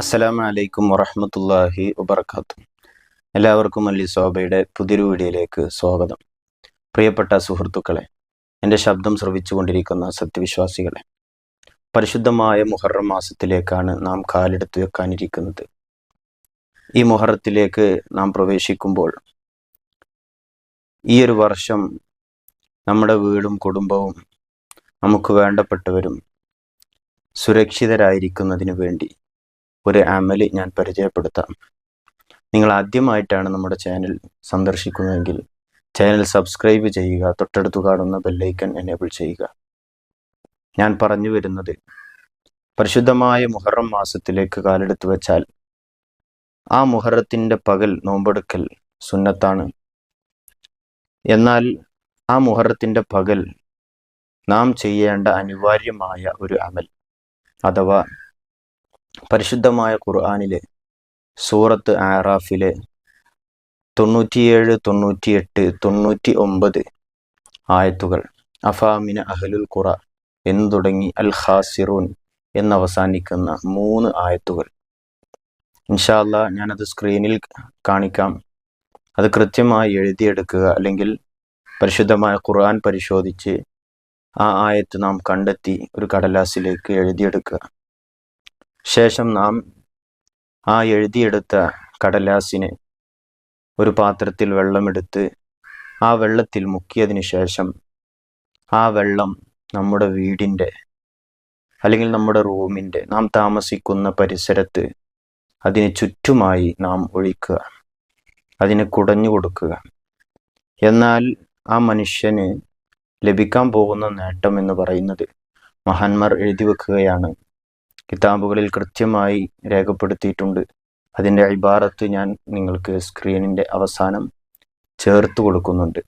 അസ്സലാമു അലൈക്കും വറഹ്മത്തുള്ളാഹി വബർക്കാത്തു എല്ലാവർക്കും അല്ലി സോബയുടെ പുതിയൊരു വീഡിയോയിലേക്ക് സ്വാഗതം. പ്രിയപ്പെട്ട സുഹൃത്തുക്കളെ എന്റെ ശബ്ദം ശ്രവിച്ചുകൊണ്ടിരിക്കുന്ന സത്യവിശ്വാസികളെ പരിശുദ്ധമായ മുഹറം മാസത്തിലേക്കാണ് നാം കാലെടുത്ത് വെക്കാനിരിക്കുന്നത്. ഈ മുഹറത്തിലേക്ക് നാം പ്രവേശിക്കുമ്പോൾ ഈ ഒരു വർഷം നമ്മുടെ വീടും കുടുംബവും നമുക്ക് വേണ്ടപ്പെട്ടവരും സുരക്ഷിതരായിരിക്കുന്നതിന് വേണ്ടി ഒരു അമൽ ഞാൻ പരിചയപ്പെടുത്താം. നിങ്ങൾ ആദ്യമായിട്ടാണ് നമ്മുടെ ചാനൽ സന്ദർശിക്കുന്നതെങ്കിൽ ചാനൽ സബ്സ്ക്രൈബ് ചെയ്യുക തൊട്ടടുത്ത് കാണുന്ന ബെല്ലൈക്കൺ എനേബിൾ ചെയ്യുക. ഞാൻ പറഞ്ഞു വരുന്നത് പരിശുദ്ധമായ മുഹറം മാസത്തിലേക്ക് കാലെടുത്ത് വെച്ചാൽ ആ മുഹറത്തിന്റെ പകൽ നോമ്പെടുക്കൽ സുന്നത്താണ്. എന്നാൽ ആ മുഹറത്തിന്റെ പകൽ നാം ചെയ്യേണ്ട അനിവാര്യമായ ഒരു അമൽ അഥവാ പരിശുദ്ധമായ ഖുർആാനിലെ സൂറത്ത് ആറാഫിലെ തൊണ്ണൂറ്റിയേഴ് തൊണ്ണൂറ്റിയെട്ട് തൊണ്ണൂറ്റി ഒമ്പത് ആയത്തുകൾ അഫാമിന അഹലുൽ ഖുറ എന്നു തുടങ്ങി അൽ ഖാസിറൂൻ എന്നവസാനിക്കുന്ന മൂന്ന് ആയത്തുകൾ. ഇൻഷാല്ല ഞാനത് സ്ക്രീനിൽ കാണിക്കാം. അത് കൃത്യമായി എഴുതിയെടുക്കുക അല്ലെങ്കിൽ പരിശുദ്ധമായ ഖുർആൻ പരിശോധിച്ച് ആ ആയത്ത് നാം കണ്ടെത്തി ഒരു കടലാസിലേക്ക് എഴുതിയെടുക്കുക. ശേഷം നാം ആ എഴുതിയെടുത്ത കടലാസിനെ ഒരു പാത്രത്തിൽ വെള്ളമെടുത്ത് ആ വെള്ളത്തിൽ മുക്കിയതിന് ശേഷം ആ വെള്ളം നമ്മുടെ വീടിന്റെ അല്ലെങ്കിൽ നമ്മുടെ റൂമിന്റെ നാം താമസിക്കുന്ന പരിസരത്ത് അതിന് ചുറ്റുമായി നാം ഒഴിക്കുക. അതിന് കുടഞ്ഞു കൊടുക്കുക. എന്നാൽ ആ മനുഷ്യന് ലഭിക്കാൻ പോകുന്ന നേട്ടം എന്ന് പറയുന്നത് മഹാന്മാർ എഴുതി വെക്കുകയാണ്. കിതാബുകളിൽ കൃത്യമായി രേഖപ്പെടുത്തിയിട്ടുണ്ട്. അതിന്റെ ഇബാറത്ത് ഞാൻ നിങ്ങൾക്ക് സ്ക്രീനിന്റെ അവസാനം ചേർത്ത് കൊടുക്കുന്നുണ്ട്.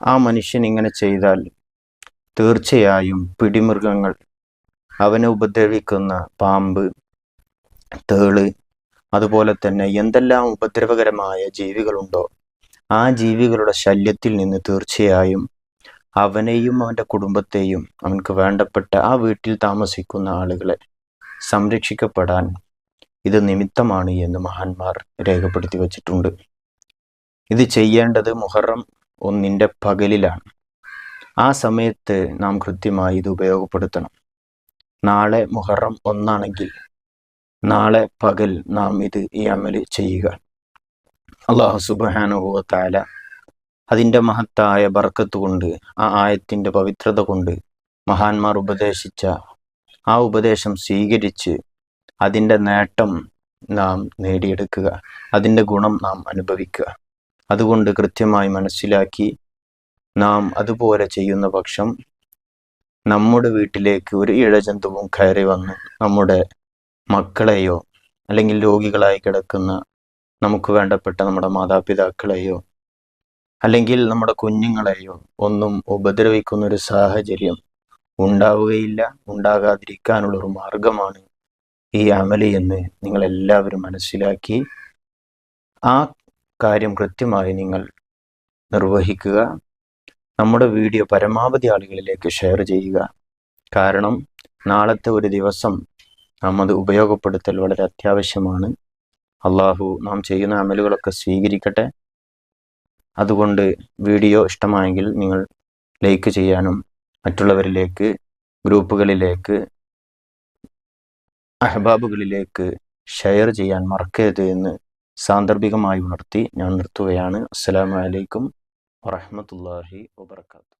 ആ മനുഷ്യൻ ഇങ്ങനെ ചെയ്താൽ തീർച്ചയായും പിടിമൃഗങ്ങൾ അവനെ ഉപദ്രവിക്കുന്ന പാമ്പ് തേൾ അതുപോലെ തന്നെ എന്തെല്ലാം ഉപദ്രവകരമായ ജീവികളുണ്ടോ ആ ജീവികളുടെ ശല്യത്തിൽ നിന്ന് തീർച്ചയായും അവനെയും അവന്റെ കുടുംബത്തെയും അവനക്ക് വേണ്ടപ്പെട്ട ആ വീട്ടിൽ താമസിക്കുന്ന ആളുകളെ സംരക്ഷിക്കപ്പെടാൻ ഇത് നിമിത്തമാണ് എന്ന് മഹാന്മാർ രേഖപ്പെടുത്തി വച്ചിട്ടുണ്ട്. ഇത് ചെയ്യേണ്ടത് മുഹറം ഒന്നിന്റെ പകലിലാണ്. ആ സമയത്ത് നാം കൃത്യമായി ഇത് ഉപയോഗപ്പെടുത്തണം. നാളെ മുഹറം ഒന്നാണെങ്കിൽ നാളെ പകൽ നാം ഇത് ഈ അമൽ ചെയ്യുക. അള്ളാഹു സുബാനുഭവത്താല അതിന്റെ മഹത്തായ ബർക്കത്ത് കൊണ്ട് ആ ആയത്തിന്റെ പവിത്രത കൊണ്ട് മഹാന്മാർ ഉപദേശിച്ച ആ ഉപദേശം സ്വീകരിച്ച് അതിന്റെ നേട്ടം നാം നേടിയെടുക്കുക അതിന്റെ ഗുണം നാം അനുഭവിക്കുക. അതുകൊണ്ട് കൃത്യമായി മനസ്സിലാക്കി നാം അതുപോലെ ചെയ്യുന്ന പക്ഷം നമ്മുടെ വീട്ടിലേക്ക് ഒരു ഇഴജന്തുവും കയറി വന്ന് നമ്മുടെ മക്കളെയോ അല്ലെങ്കിൽ രോഗികളായി കിടക്കുന്ന നമുക്ക് വേണ്ടപ്പെട്ട നമ്മുടെ മാതാപിതാക്കളെയോ അല്ലെങ്കിൽ നമ്മുടെ കുഞ്ഞുങ്ങളെയോ ഒന്നും ഉപദ്രവിക്കുന്ന ഒരു സാഹചര്യം ഉണ്ടാവുകയില്ല ഉണ്ടാകാതിരിക്കാനുള്ള ഒരു മാർഗമാണ് ഈ അമലി എന്ന് നിങ്ങൾ എല്ലാവരും മനസ്സിലാക്കി. ആ കാര്യം കൃത്യമായി നിങ്ങൾ നിർവഹിക്കുക. നമ്മുടെ വീഡിയോ പരമാവധി ആളുകളിലേക്ക് ഷെയർ ചെയ്യുക. കാരണം നാളത്തെ ഒരു ദിവസം നാം അത് ഉപയോഗപ്പെടുത്തൽ വളരെ അത്യാവശ്യമാണ്. അള്ളാഹു നാം ചെയ്യുന്ന അമലുകളൊക്കെ സ്വീകരിക്കട്ടെ. അതുകൊണ്ട് വീഡിയോ ഇഷ്ടമായെങ്കിൽ നിങ്ങൾ ലൈക്ക് ചെയ്യാനും മറ്റുള്ളവരിലേക്ക് ഗ്രൂപ്പുകളിലേക്ക് അഹബാബുകളിലേക്ക് ഷെയർ ചെയ്യാൻ മറക്കരുത് എന്ന് സാന്ദർഭികമായി ഉണർത്തി ഞാൻ നിർത്തുകയാണ്. അസ്സലാമു അലൈക്കും വറഹമത്തല്ലാഹി വബർക്കാത്തു